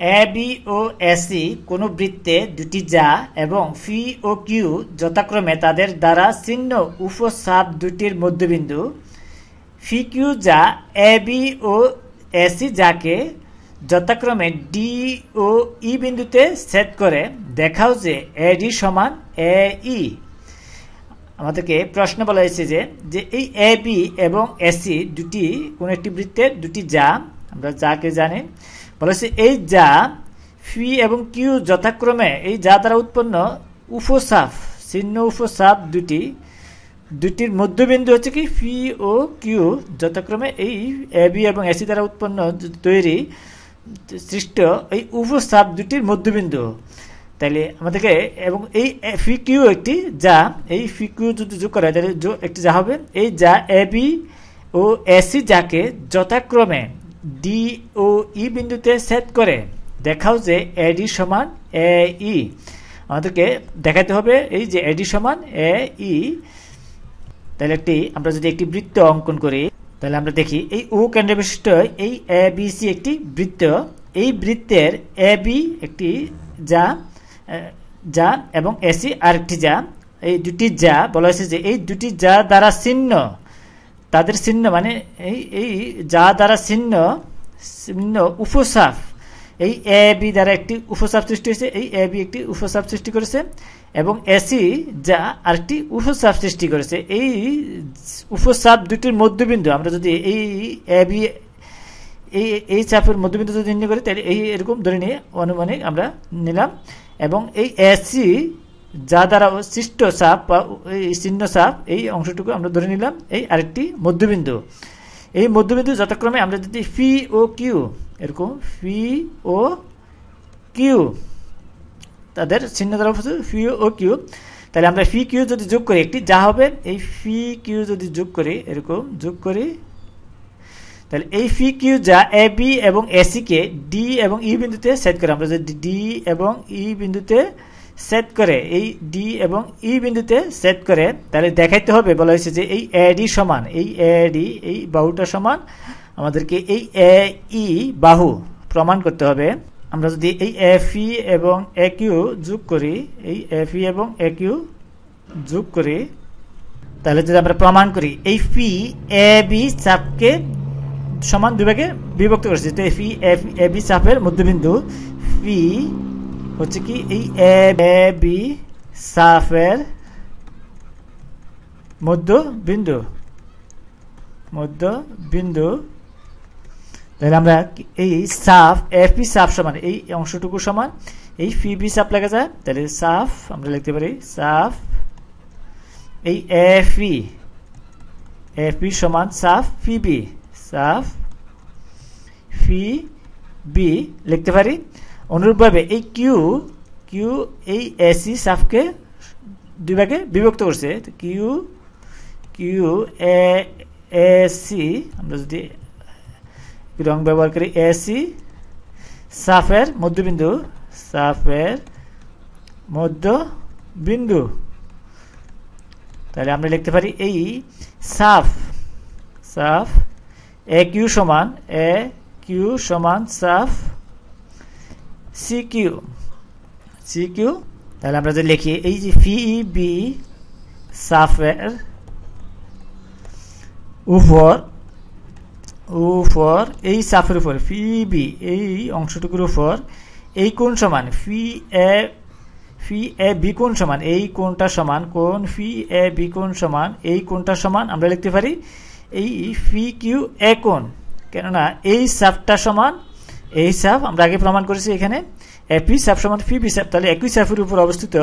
A B ও AC কোনো বৃত্তে দুটি যা এবং ফি ও কিউ যথাক্রমে তাদের দ্বারা চিহ্ন উপসাপ দুটির মধ্যবিন্দু। ফি কিউ যা এ বি ও এসি যাকে যথাক্রমে ডি ও ই বিন্দুতে সেট করে, দেখাও যে এডি সমান এ ই আমাদেরকে প্রশ্ন বলা হয়েছে যে যে এই এ বি এবং এসি দুটি, কোন একটি বৃত্তের দুটি যা, আমরা যাকে জানি বলা হয়েছে এই যা, ফি এবং কিউ যথাক্রমে, এই যা দ্বারা উৎপন্ন, উপসাফ চিহ্ন উপসাফ দুটি দুটির মধ্যবিন্দু হচ্ছে কি, ফি ও কিউ যথাক্রমে, এই এ, বি এবং এসি দ্বারা উৎপন্ন তৈরি, সৃষ্ট এই উপসাপ দুটির মধ্যবিন্দু। তাহলে আমাদেরকে, এবং এই ফি কিউ একটি যা, এই ফি কিউ যদি যোগ করা হয় তাহলে একটি যা হবে, এই যা এ, বি ও এসি যাকে যথাক্রমে ডি ও ই বিন্দুতে সেট করে, দেখাও যে এডি সমান এ ই আমাদেরকে দেখাতে হবে এই যে এডি সমান এ ই তাহলে একটি, আমরা যদি একটি বৃত্ত অঙ্কন করি, তাহলে আমরা দেখি এই ও কেন্দ্র বিশিষ্ট এই এ বি সি একটি বৃত্ত। এই বৃত্তের এ বি একটি যা যা এবং এসি আরেকটি যা। এই দুটি যা, বলা হয়েছে যে এই দুটি যা দ্বারা চিহ্ন তাদের চিহ্ন মানে এই এই যা দ্বারা চিহ্ন চিহ্ন উপসাফ এই এ, বি দ্বারা একটি উপসাপ সৃষ্টি হয়েছে, এই এ, বি একটি উপসাপ সৃষ্টি করেছে এবং এসি যা আরেকটি উপসাপ সৃষ্টি করেছে। এই উপসাপ দুটির মধ্যবিন্দু, আমরা যদি এই এ, বি, এই এই চাপের মধ্যবিন্দু যদি নির্ণয় করি, তাহলে এই এরকম ধরে নিয়ে অনুমানিক আমরা নিলাম এবং এই এসি যা দ্বারা সৃষ্ট সাপ বা এই চিহ্ন সাপ, এই অংশটুকু আমরা ধরে নিলাম, এই আরেকটি মধ্যবিন্দু। এই মধ্যবিন্দু যথাক্রমে আমরা যদি ফি ও কিউ এরকম ফি ও কিউ তাদের চিহ্ন দ্বারা ফি ও কিউ তাহলে আমরা ফি কিউ যদি যোগ করি একটি, যা হবে, এই ফি কিউ যদি যোগ করি, এরকম যোগ করি, তাহলে এই ফি কিউ যা এ বি এবং এসি কে ডি এবং ই বিন্দুতে সেট করে, আমরা যদি ডি এবং ই বিন্দুতে সেট করে এই ডি এবং ই বিন্দুতে সেট করে, তাহলে দেখাইতে হবে, বলা হয়েছে যে এই এ ডি সমান, এই এ ডি এই বাহুটা সমান, আমাদেরকে এই এ ই বাহু প্রমাণ করতে হবে। আমরা যদি এই এফ ই এবং এ কিউ যোগ করি, এই এফ ই এবং এ কিউ যোগ করি, তাহলে যদি আমরা প্রমাণ করি, এই ফি এ বি চাপকে সমান দুভাগে বিভক্ত করেছে তো ফি এফ এ বি চাপের মধ্যবিন্দু ফি হচ্ছে কি এই এ, বি সাফের মধ্য বিন্দু মধ্য বিন্দু তাহলে আমরা এই সাফ এফ বি সাফ সমান, এই অংশটুকু সমান, এই ফি বি, সাফ লেখা যায়। তাহলে সাফ, আমরা লিখতে পারি সাফ, এই এফ ই এফ সমান সাফ ফি বি, সাফ ফি বি লিখতে পারি। অনুরূপভাবে এই কিউ কিউ এই এসি সাফকে দুই ভাগে বিভক্ত করছে। কিউ কিউ এ এসি আমরা যদি রং ব্যবহার করি এসি সাফের মধ্যবিন্দু সাফের মধ্য বিন্দু তাহলে আমরা লিখতে পারি এই সাফ সাফ এ কিউ সমান এ কিউ সমান সাফ সি কিউ সি কিউ তাহলে আমরা যদি লিখি, এই যে ফি বি সাফের উপর উপর এই সাফের উপর ফি বি এই অংশটুকুর উপর, এই কোন সমান ফি এ ফি এ বি কোন সমান, এই কোনটা সমান কোন ফি এ বি কোন সমান, এই কোনটা সমান, আমরা লিখতে পারি, এই ফি কিউ এ কোন কেননা এই সাফটা সমান এই সাফ, আমরা আগে প্রমাণ করেছি এখানে। এপি সাফ সমান ফি বি সাফ, তাহলে একই সাফের উপর অবস্থিত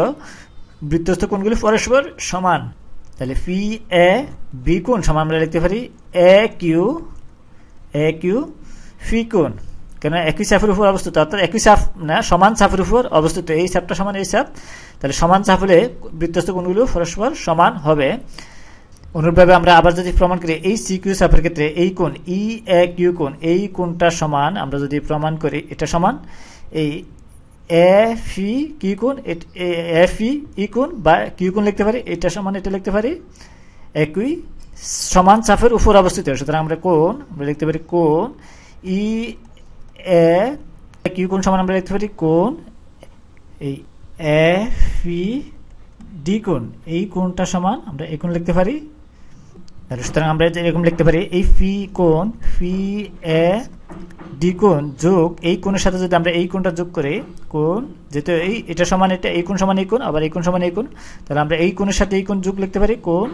বৃত্তস্থ কোণগুলি পরস্পর সমান। তাহলে ফি এ বি কোণ সমান আমরা লিখতে পারি এ কিউ এ কিউ ফি কোণ। কেন একই সাফের উপর অবস্থিত, অর্থাৎ একই সাফ না, সমান সাফের উপর অবস্থিত। এই সাপটা সমান, এই সাপ তাহলে সমান সাফ হলে বৃত্তস্থ কোণগুলো পরস্পর সমান হবে। অনুরূপভাবে আমরা আবার যদি প্রমাণ করি, এই সি কিউ সাফের ক্ষেত্রে এই কোণ ই এ কিউ কোণ, এই কোণটা সমান, আমরা যদি প্রমাণ করি, এটা সমান, এই এ ফি কিউ কোণ এ ফি ই কোণ বা কিউ কোণ লিখতে পারি, এটা সমান, এটা লিখতে পারি, একই সমান চাপের উপর অবস্থিত। সুতরাং আমরা কোণ, আমরা লিখতে পারি কোণ ই এ কিউ কোণ সমান, আমরা লিখতে পারি কোণ, এই এ ফি ডি কোণ, এই কোণটা সমান, আমরা এই কোণ লিখতে পারি তাহলে সুতরাং আমরা এরকম লিখতে পারি, এই ফি কোণ, ফি এ ডি কোণ যোগ এই কোণের সাথে যদি আমরা এই কোণটা যোগ করি, কোণ যেহেতু এই, এটা সমান এটা, এই কোণ সমান এই কোণ, আবার এই কোণ সমান এই কোণ, তাহলে আমরা এই কোণের সাথে এই কোণ যোগ লিখতে পারি, কোণ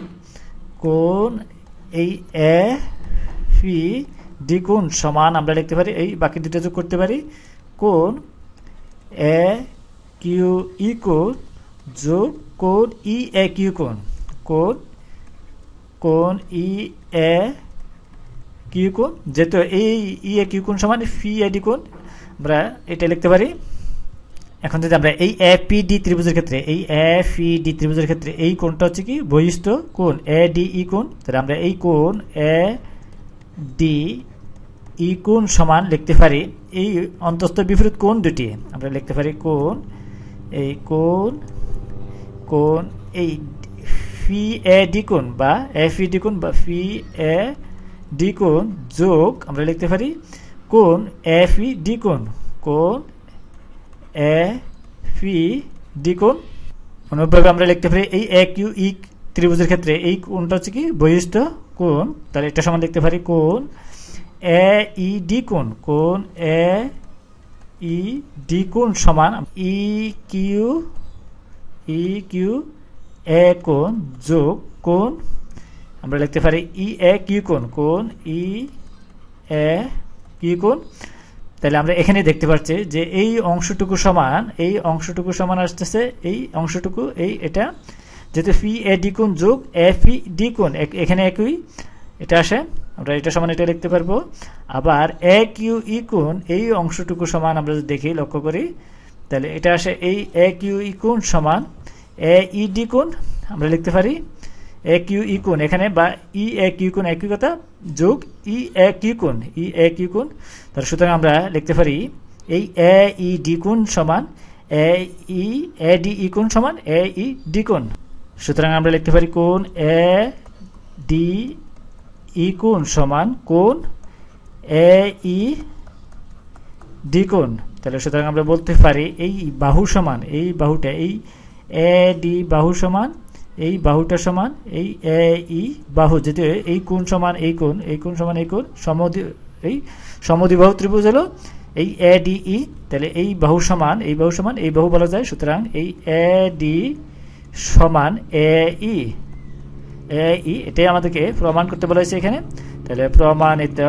কোণ এই এ ফি ডি কোণ সমান আমরা লিখতে পারি, এই বাকি দুটো যোগ করতে পারি, কোণ এ কিউ ই কোণ যোগ কোণ ই এ কিউ কোণ কোণ কোণ ই এ কিউ কোন যেহেতু এই ই এ কিউ কোন সমান, ফি এ ডি কোণ, আমরা এটা লিখতে পারি। এখন যদি আমরা এই এ পি ডি ত্রিভুজের ক্ষেত্রে, এই এ ফি ডি ত্রিভুজের ক্ষেত্রে এই কোণটা হচ্ছে কি? বহিষ্ঠ কোণ, এ ডি ই কোণ, তাহলে আমরা এই কোণ এ ডি ই কোণ সমান লিখতে পারি। এই অন্তস্থ বিপরীত কোণ দুটি, আমরা লিখতে পারি কোণ, এই কোণ কোণ এই ফি এ ডি কোণ বা এফ ই ডি কোণ বা ফি এ ডি কোণ যোগ আমরা লিখতে পারি কোন এফ ই ডি কোন এ ফি ডি কোণ অনুরূপভাবে আমরা লিখতে পারি এই এ কিউ ই ত্রিভুজের ক্ষেত্রে এই কোণটা হচ্ছে কি বহিষ্ঠ কোণ। তাহলে এটা সমান লিখতে পারি কোণ এ ই ডি কোণ কোণ এ ই ডি কোণ সমান ই কিউ ই কিউ এ কোণ যোগ কোণ, আমরা লিখতে পারি ই এ কিউ কোণ কোণ ই এ কিউ কোণ। তাহলে আমরা এখানে দেখতে পাচ্ছি যে এই অংশটুকু সমান, এই অংশটুকু সমান আসতেছে, এই অংশটুকু, এই এটা। যেহেতু ফি এ ডি কোণ যোগ, এ ফি ডি কোণ এখানে একই, এটা আসে। আমরা এটা সমান এটা লিখতে পারব। আবার এ কিউ ই কোণ, এই অংশটুকু সমান আমরা যদি দেখি, লক্ষ্য করি, তাহলে এটা আসে, এই এ কিউ ই কোণ সমান এ ই ডি কোণ, আমরা লিখতে পারি এ কিউ ই কোণ। এখানে বা ই এ কিউ কোণ একই কথা, যোগ ই এ কিউ কোণ। ই এ কিউ কোণ। তাহলে সুতরাং আমরা লিখতে পারি এই এ ই ডি কোণ সমান এ ই এ ডি ই কোণ সমান এ ই ডি কোণ। সুতরাং আমরা লিখতে পারি কোণ এ ডি ই কোণ সমান কোণ এ ই ডি কোণ। তাহলে সুতরাং আমরা বলতে পারি এই বাহু সমান, এই বাহুটা, এই এ, ডি, বাহু সমান, এই বাহুটা সমান, এই এ, ই, বাহু, যেহেতু এই কোণ সমান এই কোণ এই কোণ সমান এই কোণ সমদ্বি এই সমদ্বিবাহু ত্রিভুজ হলো এই এ, ডি, ই, তাহলে এই বাহু সমান, এই বাহু সমান, এই বাহু বলা যায়, সুতরাং এই এ, ডি সমান এ, ই এ, ই, এটাই আমাদেরকে প্রমাণ করতে বলা হয়েছে এখানে। তাহলে প্রমাণিত